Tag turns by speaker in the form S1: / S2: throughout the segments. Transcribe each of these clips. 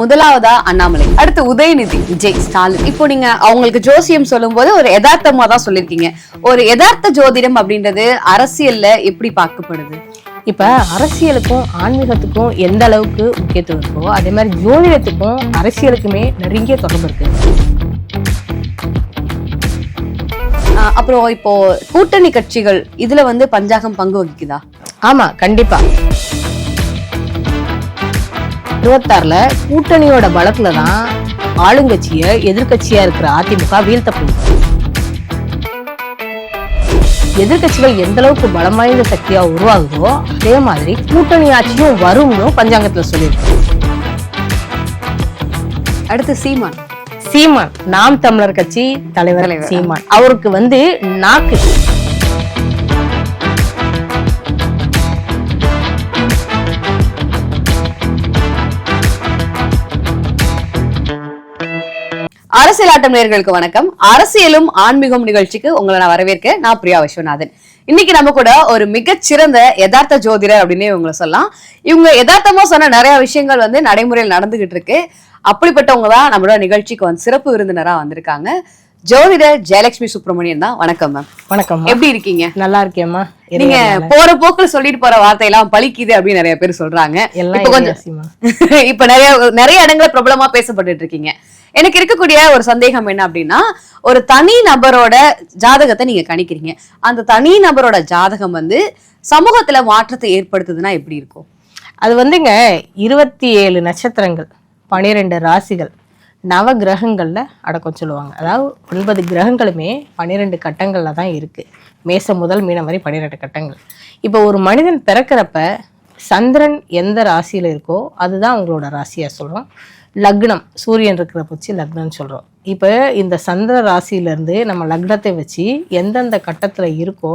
S1: முதலாவதா அண்ணாமலை அடுத்து உதயநிதி விஜய் ஸ்டாலின். இப்போ நீங்க அவங்களுக்கு ஜோசியம் சொல்லும்போது ஒரு யதார்த்தமா தான் சொல்லிருக்கீங்க ஒரு யதார்த்த ஜோதிடம் அப்படின்றது அரசியல்ல எப்படி பார்க்கப்படுது?
S2: இப்ப அரசியலுக்கும் ஆன்மீகத்துக்கும் எந்த அளவுக்கு முக்கியத்துவம் இருக்கோ அதே மாதிரி ஜோதிடத்துக்கும் அரசியலுக்குமே நெருங்கிய தொடர்பு இருக்கு.
S1: அப்புறம் இப்போ கூட்டணி கட்சிகள் இதுல வந்து பஞ்சாங்கம் பங்கு வகிக்குதா?
S2: ஆமா கண்டிப்பா. இருபத்தாறுல கூட்டணியோட பலத்துல தான் ஆளுங்கட்சிய எதிர்க்கட்சியா இருக்கிற அதிமுக வீழ்த்த போகுது. எதிர்க்கட்சிகள் எந்த அளவுக்கு பலம் வாய்ந்த சக்தியா உருவாகுதோ அதே மாதிரி கூட்டணி ஆட்சியும் வரும்னு பஞ்சாங்கத்துல சொல்லியிருக்கு.
S1: அடுத்து சீமான்.
S2: சீமான் நாம் தமிழர் கட்சி தலைவர்
S1: தலைவர்.
S2: சீமான். அவருக்கு வந்து நாக்கு.
S1: அரசியல் ஆட்டம் நேயர்களுக்கு வணக்கம். அரசியலும் ஆன்மீகம் நிகழ்ச்சிக்கு உங்களை நான் வரவேற்க நான் பிரியா விஸ்வநாதன். இன்னைக்கு நம்ம கூட ஒரு மிகச்சிறந்த யதார்த்த ஜோதிடர் அப்படின்னே இவங்களை சொல்லலாம். இவங்க யதார்த்தமா சொன்ன நிறைய விஷயங்கள் வந்து நடைமுறையில் நடந்துகிட்டு இருக்கு. அப்படிப்பட்டவங்க தான் நம்மளோட நிகழ்ச்சிக்கு வந்து சிறப்பு விருந்தினரா வந்திருக்காங்க. ஜோதிடர் ஜெயலட்சுமி சுப்பிரமணியன் தான். வணக்கம் மேம்.
S2: வணக்கம்.
S1: எப்படி இருக்கீங்க?
S2: நல்லா இருக்கேம்மா
S1: நீங்க போற போக்குல சொல்லிட்டு போற வார்த்தையெல்லாம் பலிக்குது அப்படின்னு நிறைய பேர் சொல்றாங்க.
S2: எல்லாம்
S1: இப்ப கொஞ்சம். இப்ப நிறைய நிறைய இடங்கள்ல பிரபலமா பேசப்பட்டுட்டு இருக்கீங்க. எனக்கு இருக்கக்கூடிய ஒரு சந்தேகம் என்ன அப்படின்னா ஒரு தனி நபரோட ஜாதகத்தை நீங்க கணிக்கிறீங்க. அந்த தனி நபரோட ஜாதகம் வந்து சமூகத்துல மாற்றத்தை ஏற்படுத்துதுன்னா எப்படி இருக்கும்?
S2: அது வந்துங்க இருபத்தி ஏழு நட்சத்திரங்கள் பனிரெண்டு ராசிகள் நவ கிரகங்கள்ல அடக்கம் சொல்லுவாங்க. அதாவது ஒன்பது கிரகங்களுமே பன்னிரெண்டு கட்டங்கள்ல தான் இருக்கு. மேசம் முதல் மீனம் வரை பன்னிரெண்டு கட்டங்கள். இப்போ ஒரு மனிதன் பிறக்கிறப்ப சந்திரன் எந்த ராசியில இருக்கோ அதுதான் அவங்களோட ராசியா சொல்லுவோம் லக்னம் சூரியன் இருக்கிற பட்சி லக்னம்னு சொல்கிறோம் இப்போ இந்த சந்திர ராசியிலேருந்து நம்ம லக்னத்தை வச்சு எந்தெந்த கட்டத்தில் இருக்கோ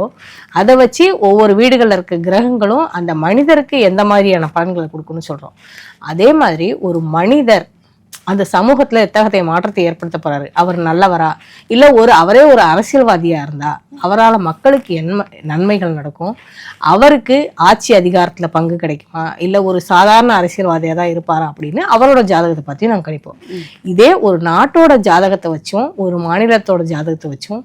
S2: அதை வச்சு ஒவ்வொரு வீடுகளில் இருக்க கிரகங்களும் அந்த மனிதருக்கு எந்த மாதிரியான பலன்களை கொடுக்குன்னு சொல்கிறோம் அதே மாதிரி ஒரு மனிதர் அந்த சமூகத்தில் எத்தகைய மாற்றத்தை ஏற்படுத்த போறாரு? அவர் நல்லவரா? இல்லை ஒரு அவரே ஒரு அரசியல்வாதியா இருந்தா அவரால் மக்களுக்கு என்ன நன்மைகள் நடக்கும்? அவருக்கு ஆட்சி அதிகாரத்தில் பங்கு கிடைக்குமா? இல்லை ஒரு சாதாரண அரசியல்வாதியாக தான் இருப்பாரா அப்படின்னு அவரோட ஜாதகத்தை பற்றி நாங்கள் கணிப்போம். இதே ஒரு நாட்டோட ஜாதகத்தை வச்சும் ஒரு மாநிலத்தோட ஜாதகத்தை வச்சும்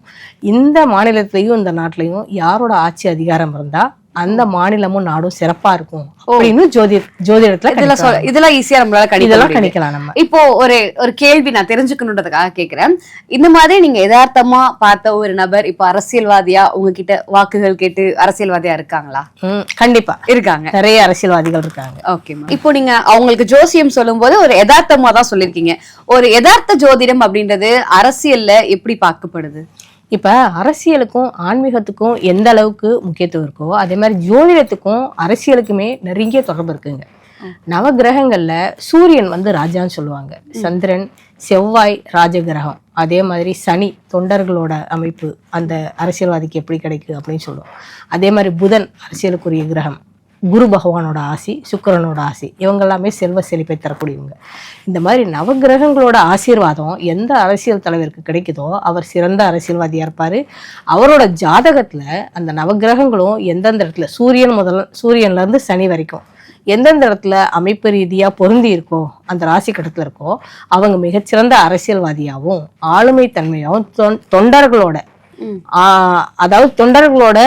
S2: இந்த மாநிலத்திலையும் இந்த நாட்டிலையும் யாரோட ஆட்சி அதிகாரம் இருந்தா அந்த மாநிலமும் நாடும் சிறப்பா இருக்கும் அப்படின்னு ஜோதி ஜோதிடத்துல
S1: இதெல்லாம். சொல்ல இதெல்லாம் ஈஸியா நம்மளால
S2: இதெல்லாம். கணிக்கலாம் நம்ம.
S1: இப்போ ஒரு ஒரு கேள்வி நான் தெரிஞ்சுக்கணுன்றதுக்காக கேக்குறேன். இந்த மாதிரி நீங்க யதார்த்தமா பார்த்த ஒரு நபர் இப்போ அரசியல்வாதியா உங்ககிட்ட வாக்குகள் கேட்டு அரசியல்வாதியா இருக்காங்களா?
S2: கண்டிப்பா.
S1: இருக்காங்க.
S2: நிறைய அரசியல்வாதிகள் இருக்காங்க.
S1: ஓகே இப்போ நீங்க அவங்களுக்கு ஜோசியம் சொல்லும்போது ஒரு யதார்த்தமா தான் சொல்லிருக்கீங்க ஒரு யதார்த்த ஜோதிடம் அப்படின்றது அரசியல்ல எப்படி பார்க்கப்படுது?
S2: இப்ப அரசியலுக்கும் ஆன்மீகத்துக்கும் எந்த அளவுக்கு முக்கியத்துவம் இருக்கோ அதே மாதிரி ஜோதிடத்துக்கும் அரசியலுக்குமே நெருங்கிய தொடர்பு இருக்குங்க. நவகிரகங்கள்ல சூரியன் வந்து ராஜான்னு சொல்லுவாங்க. சந்திரன் செவ்வாய் ராஜகிரகம். அதே மாதிரி சனி தொண்டர்களோட அமைப்பு அந்த அரசியல்வாதிக்கு எப்படி கிடைக்கு அப்படின்னு சொல்லுவோம். அதே மாதிரி புதன் அரசியலுக்குரிய கிரகம். குரு பகவானோட ஆசி சுக்கிரனோட ஆசி இவங்க எல்லாமே செல்வ செழிப்பை தரக்கூடியவங்க. இந்த மாதிரி நவகிரகங்களோட ஆசீர்வாதம் எந்த அரசியல் தலைவருக்கு கிடைக்குதோ அவர் சிறந்த அரசியல்வாதியாக இருப்பார். அவரோட ஜாதகத்தில் அந்த நவகிரகங்களும் எந்தெந்த இடத்துல சூரியன் முதல் சூரியன்லேருந்து சனி வரைக்கும் எந்தெந்த இடத்துல அமைப்பு ரீதியாக பொருந்தி இருக்கோ அந்த ராசி கட்டத்தில் இருக்கோ அவங்க மிகச்சிறந்த அரசியல்வாதியாகவும் ஆளுமை தன்மையாகவும் தொண்டர்களோட அதாவது தொண்டர்களோட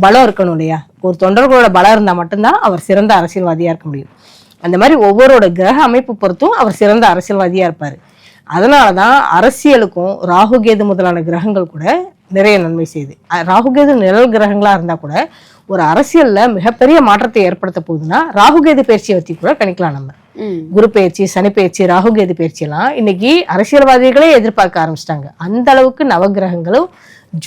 S2: பலம் இருக்கணும் இல்லையா? ஒரு தொண்டர்களோட பலம் இருந்தா மட்டும்தான் அவர் சிறந்த அரசியல்வாதியா இருக்க முடியும். அந்த மாதிரி ஒவ்வொருவரோட கிரக அமைப்பு பொறுத்தும் அவர் சிறந்த அரசியல்வாதியா இருப்பாரு. அதனாலதான் அரசியலுக்கும் ராகு கேது முதலான கிரகங்கள் கூட நிறைய நன்மை செய்யுது. அஹ் ராகு கேது நிழல் கிரகங்களா இருந்தா கூட ஒரு அரசியல்ல மிகப்பெரிய மாற்றத்தை ஏற்படுத்த போகுதுன்னா ராகு கேது பயிற்சியை பத்தி கூட கணிக்கலாம் நம்ம. குரு பயிற்சி சனி பயிற்சி ராகு கேது பயிற்சி எல்லாம் இன்னைக்கு அரசியல்வாதிகளே எதிர்பார்க்க ஆரம்பிச்சிட்டாங்க. அந்த அளவுக்கு நவகிரகங்களும்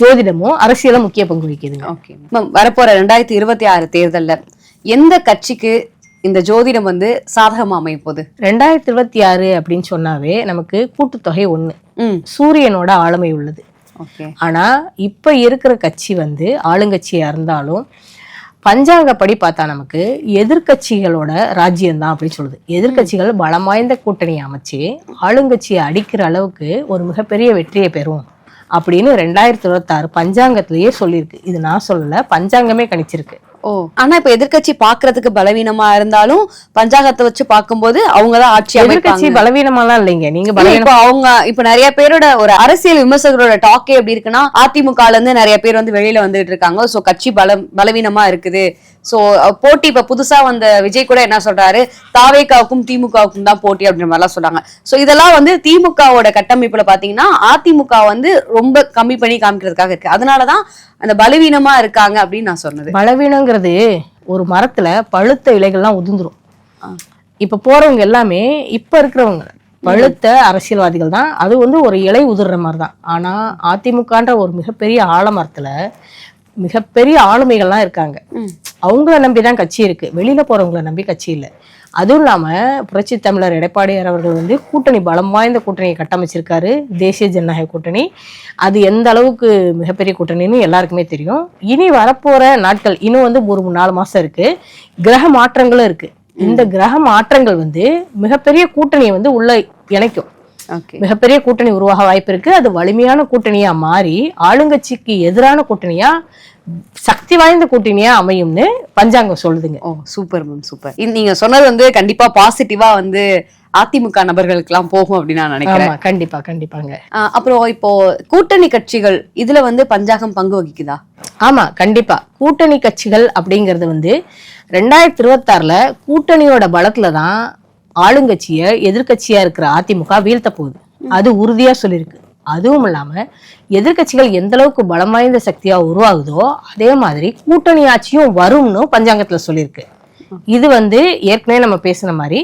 S2: ஜோதிடமும் அரசியலும் முக்கிய பங்கு வகிக்குதுங்க.
S1: ஓகே மேம் வரப்போற ரெண்டாயிரத்தி இருபத்தி ஆறு தேர்தல்ல எந்த கட்சிக்கு இந்த ஜோதிடம் வந்து சாதகமா அமைய போகுது?
S2: ரெண்டாயிரத்தி இருபத்தி ஆறு அப்படின்னு சொன்னாவே நமக்கு கூட்டுத்தொகை ஒண்ணு.
S1: ம்.
S2: சூரியனோட ஆளுமை உள்ளது.
S1: ஓகே
S2: ஆனா இப்ப இருக்கிற கட்சி வந்து ஆளுங்கட்சியா இருந்தாலும் பஞ்சாங்கப்படி பார்த்தா நமக்கு எதிர்க்கட்சிகளோட ராஜ்யம் தான் அப்படின்னு சொல்லுது. எதிர்க்கட்சிகள் பலம் வாய்ந்த கூட்டணி அமைச்சு ஆளுங்கட்சியை அடிக்கிற அளவுக்கு ஒரு மிகப்பெரிய வெற்றியை பெறும். அப்படின்னு ரெண்டாயிரத்தி இருபத்தாறு பஞ்சாங்கத்திலேயே சொல்லியிருக்கு. இது நான் சொல்லல பஞ்சாங்கமே கணிச்சிருக்கு.
S1: ஓ ஆனா இப்ப எதிர்க்கட்சி பாக்குறதுக்கு பலவீனமா இருந்தாலும் பஞ்சாங்கத்தை வச்சு பார்க்கும்போது அவங்கதான் ஆட்சி
S2: எதிர்கட்சி பலவீனமாலாம் இல்லைங்க. நீங்க
S1: இப்ப அவங்க இப்ப நிறைய பேரோட ஒரு அரசியல் விமர்சகரோட டாக்கே எப்படி இருக்குன்னா அதிமுகல இருந்து நிறைய பேர் வந்து வெளியில வந்துட்டு இருக்காங்க. சோ கட்சி பலம் பலவீனமா இருக்குது. சோ போட்டி இப்ப புதுசா வந்த விஜய் கூட என்ன சொல்றாரு? தாவேக்காவுக்கும் திமுகவுக்கும் தான் போட்டி அப்படின்ற மாதிரி எல்லாம் சொல்றாங்க சோ இதெல்லாம் வந்து திமுகவோட கட்டமைப்புல பாத்தீங்கன்னா அதிமுக வந்து ரொம்ப கம்மி பண்ணி காமிக்கிறதுக்காக இருக்கு. அதனாலதான் அந்த பலவீனமா இருக்காங்க அப்படின்னு நான் சொன்னது.
S2: பலவீனங்கிறது ஒரு மரத்துல பழுத்த இலைகள்லாம் உதிர்ந்துரும். இப்ப போறவங்க எல்லாமே இப்ப இருக்கிறவங்க பழுத்த அரசியல்வாதிகள் தான். அது வந்து ஒரு இலை உதிர்ற மாதிரி தான் ஆனா அதிமுகன்ற ஒரு மிகப்பெரிய ஆலமரத்துல மிகப்பெரிய ஆளுமைகள்லாம் இருக்காங்க. அவங்கள நம்பி தான் கட்சி இருக்கு. வெளியில போறவங்கள நம்பி கட்சி இல்லை. அதுவும் இல்லாம புரட்சி தமிழர் எடப்பாடியார் அவர்கள் வந்து கூட்டணி பலம் வாய்ந்த கூட்டணியை கட்டமைச்சிருக்காரு. தேசிய ஜனநாயக கூட்டணி. அது எந்த அளவுக்கு மிகப்பெரிய கூட்டணின்னு எல்லாருக்குமே தெரியும். இனி வரப்போற நாட்கள் இன்னும் வந்து ஒரு மூணு நாலு மாசம் இருக்கு. கிரக மாற்றங்களும் இருக்கு. இந்த கிரக மாற்றங்கள் வந்து மிகப்பெரிய கூட்டணியை வந்து உள்ள இணைக்கும். மிகப்பெரிய கூட்டணி உருவாக வாய்ப்பு இருக்கு. அது வலிமையான கூட்டணியா மாறி ஆளுங்கட்சிக்கு எதிரான கூட்டணியா சக்தி வாய்ந்த கூட்டணியா அமையும்னு பஞ்சாங்கம் சொல்லுதுங்க.
S1: ஓ சூப்பர் மேம் சூப்பர் நீங்க சொன்னது வந்து கண்டிப்பா பாசிட்டிவா வந்து அதிமுக நபர்களுக்கு எல்லாம் போகும் அப்படின்னு நான் நினைக்கிறேன்.
S2: கண்டிப்பா கண்டிப்பாங்க.
S1: அப்புறம் இப்போ கூட்டணி கட்சிகள் இதுல வந்து பஞ்சாகம் பங்கு வகிக்குதா?
S2: ஆமா கண்டிப்பா. கூட்டணி கட்சிகள் அப்படிங்கிறது வந்து ரெண்டாயிரத்தி இருபத்தாறுல கூட்டணியோட பலத்துல தான் ஆளுங்கட்சிய எதிர்கட்சியா இருக்கிற அதிமுக வீழ்த்த போகுது. அது உறுதியா சொல்லியிருக்கு அதுவும் இல்லாம எதிர்க்கட்சிகள் எந்த அளவுக்கு பலம் வாய்ந்த சக்தியா உருவாகுதோ அதே மாதிரி கூட்டணி ஆட்சியும் வரும்னு பஞ்சாங்கத்துல சொல்லியிருக்கு இது வந்து ஏற்கனவே நம்ம பேசின மாதிரி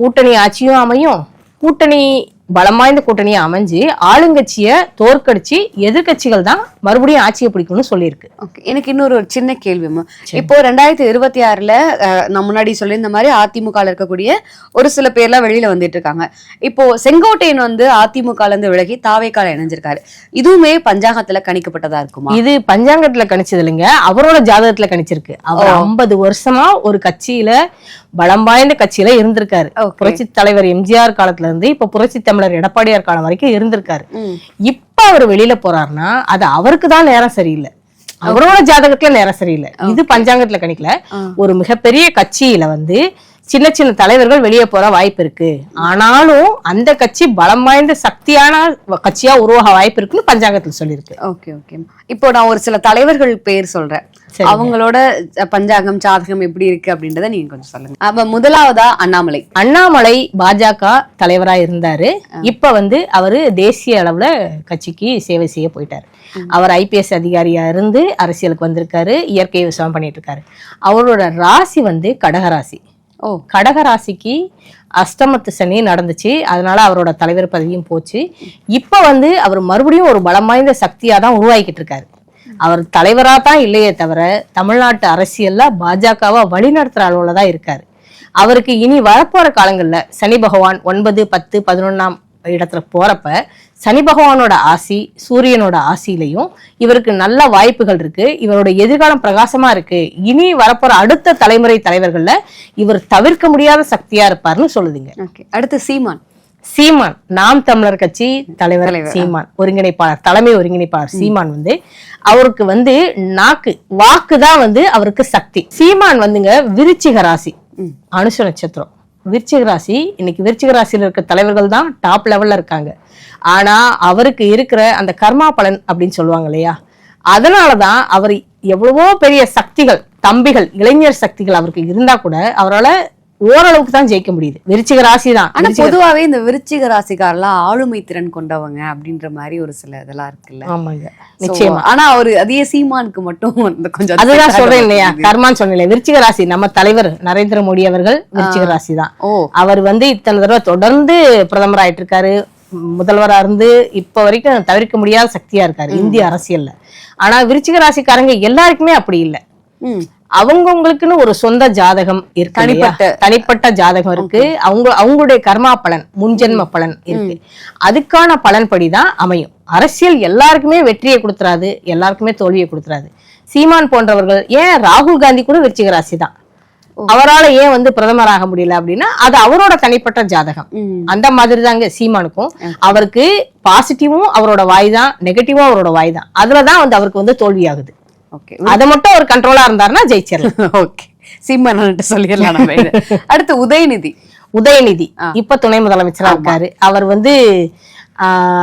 S2: கூட்டணி ஆட்சியும் அமையும். கூட்டணி பலம் வாய்ந்த கூட்டணியா அமைஞ்சு ஆளுங்கட்சிய தோற்கடிச்சு எதிர்க்கட்சிகள் தான் மறுபடியும் ஆட்சியை பிடிக்கும்னு சொல்லியிருக்கு.
S1: எனக்கு இன்னொரு ஒரு சின்ன கேள்வி இப்போ ரெண்டாயிரத்தி இருபத்தி ஆறுல நான் முன்னாடி சொல்லியிருந்த மாதிரி அதிமுக இருக்கக்கூடிய ஒரு சில பேர்லாம் வெளியில வந்துட்டு இருக்காங்க இப்போ செங்கோட்டையன் வந்து அதிமுக இருந்து விலகி தாவேக்கால இணைஞ்சிருக்காரு. இதுவுமே பஞ்சாங்கத்துல கணிக்கப்பட்டதா இருக்குமா?
S2: இது பஞ்சாங்கத்துல கணிச்சது இல்லைங்க அவரோட ஜாதகத்துல கணிச்சிருக்கு. அவர் ஐம்பது வருஷமா ஒரு கட்சியில பலம் வாய்ந்த கட்சியில இருந்திருக்காரு. புரட்சி தலைவர் எம்ஜிஆர் காலத்துல இருந்து இப்ப புரட்சி தமிழர் எடப்பாடியார் காலம் வரைக்கும் இருந்திருக்காரு. இப்ப அவர் வெளியில போறாருன்னா அது அவருக்கு தான் நேரம் சரியில்லை. அவரோட ஜாதகத்துல நேரம் சரியில்லை. இது பஞ்சாங்கத்துல கணிக்கல. ஒரு மிகப்பெரிய கட்சியில வந்து சின்ன சின்ன தலைவர்கள் வெளியே போற வாய்ப்பு இருக்கு. ஆனாலும் அந்த கட்சி பலம் வாய்ந்த சக்தியான கட்சியா உருவாக வாய்ப்பு இருக்குன்னு பஞ்சாங்கத்துல சொல்லியிருக்கு.
S1: ஓகே ஓகே இப்போ நான் ஒரு சில தலைவர்கள் பேர் சொல்றேன். அவங்களோட பஞ்சாங்கம் ஜாதகம் எப்படி இருக்கு அப்படின்றத நீங்க கொஞ்சம் சொல்லுங்க. அப்ப முதலாவதா அண்ணாமலை.
S2: அண்ணாமலை பாஜக தலைவரா இருந்தாரு. இப்ப வந்து அவரு தேசிய அளவுல கட்சிக்கு சேவை செய்ய போயிட்டாரு. அவர் ஐபிஎஸ் அதிகாரியா இருந்து அரசியலுக்கு வந்திருக்காரு இயற்கை விவசாயம் பண்ணிட்டு இருக்காரு. அவரோட ராசி வந்து கடகராசி
S1: ஓ.
S2: கடகராசிக்கு அஷ்டமத்து சனி நடந்துச்சு. அதனால அவரோட தலைவர் பதவியும் போச்சு. இப்ப வந்து அவர் மறுபடியும் ஒரு பலம் வாய்ந்த சக்தியா தான் உருவாக்கிட்டு இருக்காரு. அவர் தலைவராக தான் இல்லையே தவிர தமிழ்நாட்டு அரசியல்ல பாஜகவை வழிநடத்துற அளவுல தான் இருக்காரு. அவருக்கு இனி வரப்போற காலங்கள்ல சனி பகவான் ஒன்பது பத்து பதினொன்னாம் இடத்துல போறப்ப சனி பகவானோட ஆசி சூரியனோட ஆசியிலையும் இவருக்கு நல்ல வாய்ப்புகள் இருக்கு. இவரோட எதிர்காலம் பிரகாசமா இருக்கு. இனி வரப்போற அடுத்த தலைமுறை தலைவர்கள்ல இவர் தவிர்க்க முடியாத சக்தியா இருப்பாருன்னு சொல்லுதுங்க.
S1: ஓகே அடுத்து சீமான்.
S2: சீமான். நாம் தமிழர் கட்சி தலைவர் சீமான். ஒருங்கிணைப்பாளர் தலைமை ஒருங்கிணைப்பாளர் சீமான் வந்து அவருக்கு வந்து நாக்கு வாக்கு தான் வந்து அவருக்கு சக்தி. சீமான் வந்துங்க விருச்சிக ராசி. அனுஷ நட்சத்திரம். விருச்சிக ராசி இன்னைக்கு விருச்சிக ராசியில இருக்க தலைவர்கள் தான் டாப் லெவல்ல இருக்காங்க. ஆனா அவருக்கு இருக்கிற அந்த கர்மா பலன் அப்படின்னு சொல்லுவாங்க இல்லையா? அதனாலதான் அவர் எவ்வளவோ பெரிய சக்திகள் தம்பிகள் இளைஞர் சக்திகள் அவருக்கு இருந்தா கூட அவரால ஓரளவுக்கு தான் ஜெயிக்க முடியுது. விருச்சிக ராசி தான்
S1: ஆனா பொதுவாவே இந்த விருச்சிக ராசிக்காரெல்லாம் ஆளுமை திறன் கொண்டவங்க அப்படின்ற மாதிரி ஒரு சில இதெல்லாம் இருக்குல்ல.
S2: ஆமாங்க. நிச்சயமா.
S1: ஆனா அவரு அதே சீமானுக்கு மட்டும் கொஞ்சம்
S2: அதுதான் சொல்றேன் இல்லையா. கர்மான்னு சொன்னேன் விருச்சிக ராசி நம்ம தலைவர் நரேந்திர மோடி அவர்கள் விருச்சிக ராசி தான்
S1: ஓ.
S2: அவர் வந்து இத்தனை தடவை தொடர்ந்து பிரதமர் ஆயிட்டு இருக்காரு முதல்வரா இருந்து இப்ப வரைக்கும் தவிர்க்க முடியாத சக்தியா இருக்காரு இந்திய அரசியல்ல. ஆனா விருச்சிக ராசிக்காரங்க எல்லாருக்குமே அப்படி இல்ல. அவங்கவுங்களுக்குன்னு ஒரு சொந்த ஜாதகம் இருக்கு?
S1: தனிப்பட்ட-
S2: தனிப்பட்ட ஜாதகம் இருக்கு. அவங்க அவங்களுடைய கர்மா பலன் முன்ஜென்ம பலன் இருக்கு. அதுக்கான பலன்படி தான் அமையும். அரசியல் எல்லாருக்குமே வெற்றியை கொடுத்துறாது எல்லாருக்குமே தோல்வியை கொடுத்துறாது. சீமான் போன்றவர்கள் ஏன் ராகுல் காந்தி கூட விருச்சிக ராசி தான் அவரால ஏன் வந்து பிரதமர் ஆக முடியல அப்படின்னா அது அவரோட தனிப்பட்ட ஜாதகம். அந்த மாதிரி தாங்க சீமானுக்கும் அவருக்கு பாசிட்டிவும் அவரோட வாய் தான் நெகட்டிவும் அவரோட வாய் தான் அதுலதான் வந்து அவருக்கு வந்து தோல்வி ஆகுது
S1: ஓகே
S2: அதை மட்டும் அவர் கண்ட்ரோலா இருந்தாருன்னா ஜெயிச்சிடலாம்
S1: ஓகே சிம்மன்ட்டு சொல்லிடலாம் நம்ம. அடுத்து உதயநிதி.
S2: உதயநிதி. இப்ப துணை முதலமைச்சரா இருக்காரு. அவர் வந்து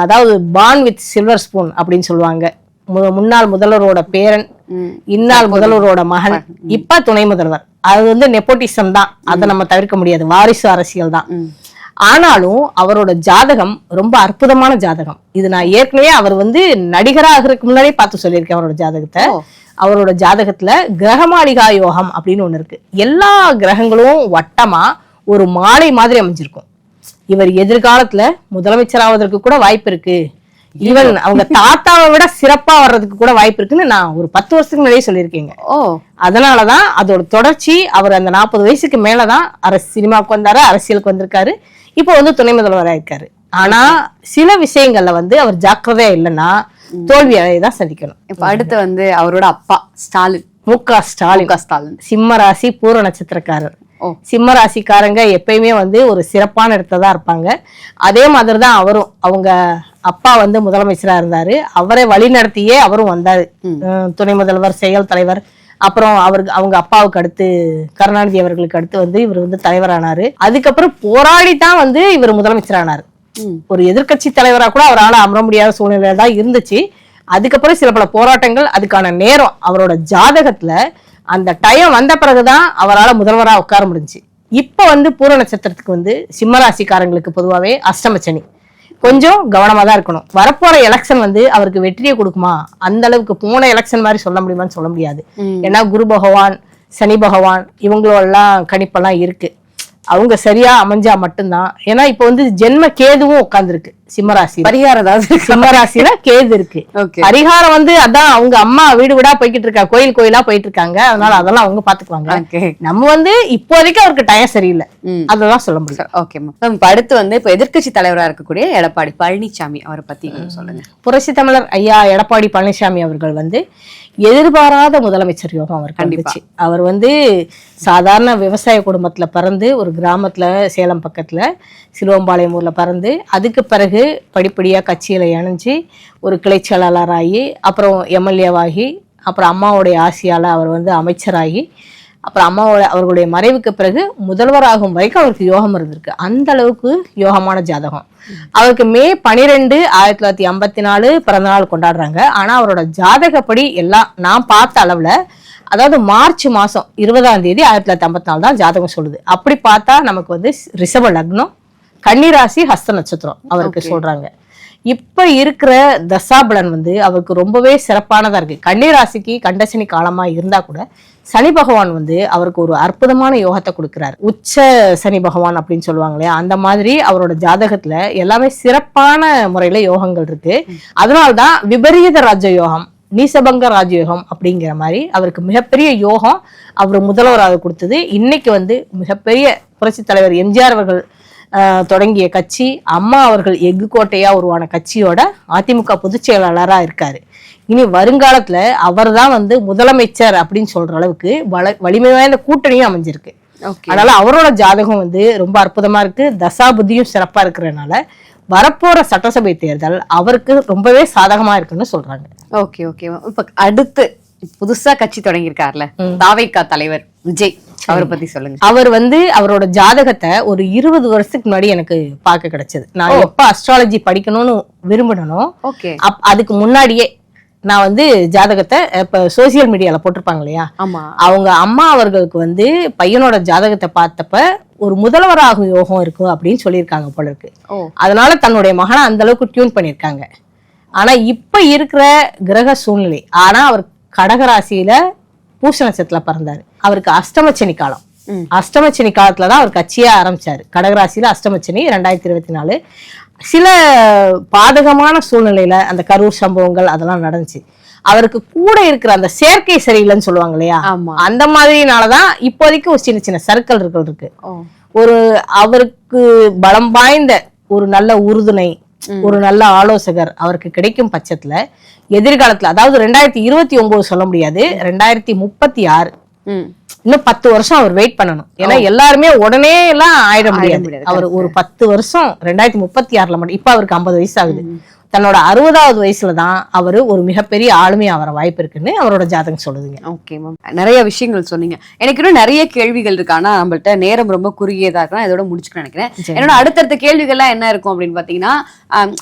S2: அதாவது பான் வித் சில்வர் ஸ்பூன் அப்படின்னு சொல்லுவாங்க. முன்னாள் முதல்வரோட பேரன். இந்நாள் முதல்வரோட மகன். இப்ப துணை முதல்வர். அது வந்து நெப்போட்டிசம் தான். அதை நம்ம தவிர்க்க முடியாது. வாரிசு அரசியல் தான். ஆனாலும் அவரோட ஜாதகம் ரொம்ப அற்புதமான ஜாதகம். இது நான் ஏற்கனவே அவர் வந்து நடிகரா ஆகிறதுக்கு முன்னாடியே பார்த்து சொல்லியிருக்கேன் அவரோட ஜாதகத்தை. அவரோட ஜாதகத்துல கிரகமாளிகா யோகம் அப்படின்னு ஒண்ணு இருக்கு. எல்லா கிரகங்களும் வட்டமா ஒரு மாலை மாதிரி அமைஞ்சிருக்கும். இவர் எதிர்காலத்துல முதலமைச்சர் ஆவதற்கு கூட வாய்ப்பு இருக்கு. ஈவன் அவங்க தாத்தாவை விட சிறப்பா வர்றதுக்கு கூட வாய்ப்பு இருக்குன்னு நான் ஒரு பத்து வருஷத்துக்கு முன்னாடியே சொல்லியிருக்கேங்க.
S1: ஓ.
S2: அதனாலதான் அதோட தொடர்ச்சி அவர் அந்த நாற்பது வயசுக்கு மேலதான் அரசு சினிமாவுக்கு வந்தாரு அரசியலுக்கு வந்திருக்காரு. இப்போ வந்து துணை முதல்வராக இருக்காரு ஆனா சில விஷயங்கள்ல வந்து அவர் ஜாக்கிரதையா இல்லைன்னா தோல்வி தான் சந்திக்கணும்
S1: இப்ப அடுத்து வந்து அவரோட அப்பா ஸ்டாலின்.
S2: மு க ஸ்டாலின்.
S1: ஸ்டாலின்.
S2: சிம்ம ராசி பூர நட்சத்திரக்காரர்.
S1: ஓ.
S2: சிம்ம ராசிக்காரங்க எப்பயுமே வந்து ஒரு சிறப்பான இடத்துல தான் இருப்பாங்க. அதே மாதிரி தான் அவரும் அவங்க அப்பா வந்து முதலமைச்சரா இருந்தாரு. அவரை வழி நடத்தியே அவரும் வந்தாரு. துணை முதல்வர் செயல் தலைவர் அப்புறம் அவருக்கு அவங்க அப்பாவுக்கு அடுத்து கருணாநிதி அவர்களுக்கு அடுத்து வந்து இவர் வந்து தலைவரானாரு. அதுக்கப்புறம் போராடி தான் வந்து இவர் முதலமைச்சரானார். ஒரு எதிர்க்கட்சி தலைவரா கூட அவரால் அமர முடியாத சூழ்நிலை தான் இருந்துச்சு. அதுக்கப்புறம் சில பல போராட்டங்கள் அதுக்கான நேரம் அவரோட ஜாதகத்துல அந்த டைம் வந்த பிறகுதான் அவரால் முதல்வரா உட்கார முடிஞ்சுச்சு இப்ப வந்து பூர நட்சத்திரத்துக்கு வந்து சிம்மராசிக்காரங்களுக்கு பொதுவாவே அஷ்டமச்சனி கொஞ்சம் கவனமா தான் இருக்கணும். வரப்போற எலெக்ஷன் வந்து அவருக்கு வெற்றியை கொடுக்குமா? அந்த அளவுக்கு போன எலெக்ஷன் மாதிரி சொல்ல முடியுமான்னு சொல்ல முடியாது. ஏன்னா குரு பகவான் சனி பகவான் இவங்களெல்லாம் கணிப்பெல்லாம் இருக்கு. அவங்க சரியா அமைஞ்சா மட்டும்தான். ஏன்னா இப்ப வந்து ஜென்ம கேதுவும் உட்கார்ந்துருக்கு. சிம்மராசி.
S1: பரிகாரம் ஏதாவது
S2: சிம்மராசியில கேது இருக்கு. பரிகாரம் வந்து அதான் அவங்க அம்மா வீடு வீடா போய்கிட்டு இருக்கா. கோயில் கோயிலா போயிட்டு இருக்காங்க. அதனால அதெல்லாம் அவங்க பாத்துக்குவாங்க. நம்ம வந்து இப்போதைக்கு அவருக்கு டயம் சரியில்லை.
S1: ம்.
S2: அததான் சொல்ல முடியும்.
S1: ஓகே மேம் அடுத்து வந்து இப்ப எதிர்க்கட்சி தலைவரா இருக்கக்கூடிய எடப்பாடி பழனிசாமி அவரை பத்தி சொல்லுங்க.
S2: புரட்சி தமிழர் ஐயா எடப்பாடி பழனிசாமி அவர்கள் வந்து எதிர்பாராத முதலமைச்சர் யோகம் அவருக்கு வந்துச்சு. அவர் வந்து சாதாரண விவசாய குடும்பத்துல பிறந்து ஒரு கிராமத்துல சேலம் பக்கத்துல சிலுவம்பாளையம் ஊர்ல பிறந்து அதுக்கு பிறகு படிப்படியா கட்சியில இணைஞ்சு ஒரு கிளை செயலாளராகி அப்புறம் எம்எல்ஏவாகி அப்புறம் அம்மாவுடைய ஆசையால அவர் வந்து அமைச்சராகி அப்புறம் அம்மாவோட அவர்களுடைய மறைவுக்கு பிறகு முதல்வராகும் வரைக்கும் அவருக்கு யோகம் இருந்திருக்கு. அந்த அளவுக்கு யோகமான ஜாதகம். அவருக்கு மே பனிரெண்டு ஆயிரத்தி தொள்ளாயிரத்தி ஐம்பத்தி நாலு பிறந்த நாள் கொண்டாடுறாங்க. ஆனா அவரோட ஜாதகப்படி எல்லாம் நான் பார்த்த அளவுல அதாவது மார்ச் மாசம் இருபதாம் தேதி ஆயிரத்தி தொள்ளாயிரத்தி ஐம்பத்தி நாலு தான் ஜாதகம் சொல்லுது. அப்படி பார்த்தா நமக்கு வந்து ரிஷப லக்னம் கன்னிராசி ஹஸ்த நட்சத்திரம் அவருக்கு சொல்றாங்க. இப்போ இருக்கிற தசாபலன் வந்து அவருக்கு ரொம்பவே சிறப்பானதாக இருக்குது கன்னிராசிக்கு கண்டசனி காலமாக இருந்தால் கூட சனி பகவான் வந்து அவருக்கு ஒரு அற்புதமான யோகத்தை கொடுக்குறாரு. உச்ச சனி பகவான் அப்படின்னு சொல்லுவாங்க இல்லையா? அந்த மாதிரி அவரோட ஜாதகத்தில் எல்லாமே சிறப்பான முறையில் யோகங்கள் இருக்குது அதனால்தான் விபரீத ராஜ யோகம் நீசபங்க ராஜயோகம் அப்படிங்கிற மாதிரி அவருக்கு மிகப்பெரிய யோகம் அவர் முதல்வராக கொடுத்தது. இன்னைக்கு வந்து மிகப்பெரிய புரட்சி தலைவர் எம்ஜிஆர் அவர்கள் தொடங்கிய கட்சி அம்மா அவர்கள் எஃகு கோட்டையா உருவான கட்சியோட அதிமுக பொதுச் செயலாளரா இருக்காரு. இனி வருங்காலத்துல அவர்தான் வந்து முதலமைச்சர் அப்படின்னு சொல்ற அளவுக்கு வள வலிமை வாய்ந்த கூட்டணியும் அமைஞ்சிருக்கு. அதனால அவரோட ஜாதகம் வந்து ரொம்ப அற்புதமா இருக்கு. தசாபுத்தியும் சிறப்பா இருக்கிறதுனால வரப்போற சட்டசபை தேர்தல் அவருக்கு ரொம்பவே சாதகமா இருக்குன்னு சொல்றாங்க.
S1: Okay okay. இப்ப அடுத்து புதுசா கட்சி தொடங்கியிருக்காருல தாவைக்கா தலைவர் விஜய். அவரை பத்தி சொல்லுங்க.
S2: அவர் வந்து அவரோட ஜாதகத்தை ஒரு இருபது வருஷத்துக்கு முன்னாடி எனக்கு பார்க்க கிடைச்சது. நான் எப்ப அஸ்ட்ராலஜி படிக்கணும்னு அப் அதுக்கு முன்னாடியே நான் வந்து ஜாதகத்தை இப்ப சோசியல் மீடியால போட்டிருப்பாங்க இல்லையா? அவங்க அம்மா அவர்களுக்கு வந்து பையனோட ஜாதகத்தை பார்த்தப்ப ஒரு முதல்வராகும் யோகம் இருக்கும் அப்படின்னு சொல்லியிருக்காங்க போல இருக்கு. அதனால தன்னுடைய மகனை அந்த அளவுக்கு டியூன் பண்ணியிருக்காங்க. ஆனா இப்ப இருக்கிற கிரக சூழ்நிலை ஆனா அவர் கடகராசியில பூச நட்சத்திரத்துல பிறந்தாரு. அவருக்கு அஷ்டமச்சனி காலம். அஷ்டமச்சனி காலத்துல தான் அவர் கட்சியே ஆரம்பிச்சாரு. கடகராசியில அஷ்டமச்சனி ரெண்டாயிரத்தி இருபத்தி நாலு சில பாதகமான சூழ்நிலையில அந்த கரூர் சம்பவங்கள் அதெல்லாம் நடந்துச்சு. அவருக்கு கூட இருக்கிற அந்த சேர்க்கை சரியில்லைன்னு சொல்லுவாங்க இல்லையா? அந்த மாதிரினாலதான் இப்போதைக்கு ஒரு சின்ன சின்ன சர்க்கிள் இருக்கு. ஒரு அவருக்கு பலம் வாய்ந்த ஒரு நல்ல உறுதுணை ஒரு நல்ல ஆலோசகர் அவருக்கு கிடைக்கும் பட்சத்துல எதிர்காலத்துல அதாவது ரெண்டாயிரத்தி இருபத்தி ஒன்பது சொல்ல முடியாது ரெண்டாயிரத்தி முப்பத்தி ஆறு. இன்னும் பத்து வருஷம் அவர் வெயிட் பண்ணணும். ஏன்னா எல்லாருமே உடனே எல்லாம் ஆயிட முடியாது, அவர் ஒரு பத்து வருஷம் ரெண்டாயிரத்தி முப்பத்தி ஆறுல மட்டும் இப்ப அவருக்கு ஐம்பது வயசு ஆகுது. தன்னோட அறுபதாவது வயசுல தான் அவரு ஒரு மிகப்பெரிய ஆளுமை ஆகிற வாய்ப்பு இருக்குன்னு அவரோட ஜாதகம் சொல்லுதுங்க.
S1: ஓகே மேம் நிறைய விஷயங்கள் சொன்னீங்க. எனக்கு இன்னும் நிறைய கேள்விகள் இருக்கு. ஆனா நம்மள்ட்ட நேரம் ரொம்ப குறுகியதா இருக்கு நான் இதோட முடிச்சுக்க நினைக்கிறேன். என்னோட அடுத்தடுத்த கேள்விகள்லாம் என்ன இருக்கும் அப்படின்னு பாத்தீங்கன்னா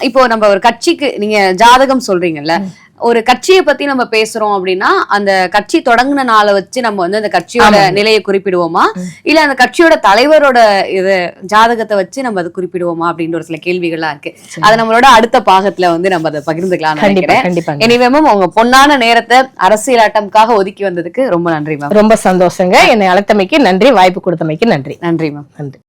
S1: இப்போ நம்ம ஒரு கட்சிக்கு நீங்க ஜாதகம் சொல்றீங்கல்ல ஒரு கட்சியை பத்தி நம்ம பேசுறோம் அப்படின்னா அந்த கட்சி தொடங்குன நாளை வச்சு நம்ம வந்து அந்த கட்சியோட நிலையை குறிப்பிடுவோமா? இல்ல அந்த கட்சியோட தலைவரோட இது ஜாதகத்தை வச்சு நம்ம அதை குறிப்பிடுவோமா அப்படின்ற ஒரு சில கேள்விகள்லாம் இருக்கு. அதை நம்மளோட அடுத்த பாகத்துல வந்து நம்ம அதை பகிர்ந்துக்கலாம் நினைக்கிறேன். எனிவே மேம் உங்க பொன்னான நேரத்தை அரசியல் ஆட்டம்காக ஒதுக்கி வந்ததுக்கு ரொம்ப நன்றி மேம்
S2: ரொம்ப சந்தோஷங்க. என்னை அழைத்தமைக்கு நன்றி வாய்ப்பு கொடுத்தமைக்கு நன்றி.
S1: நன்றி மேம்
S2: நன்றி.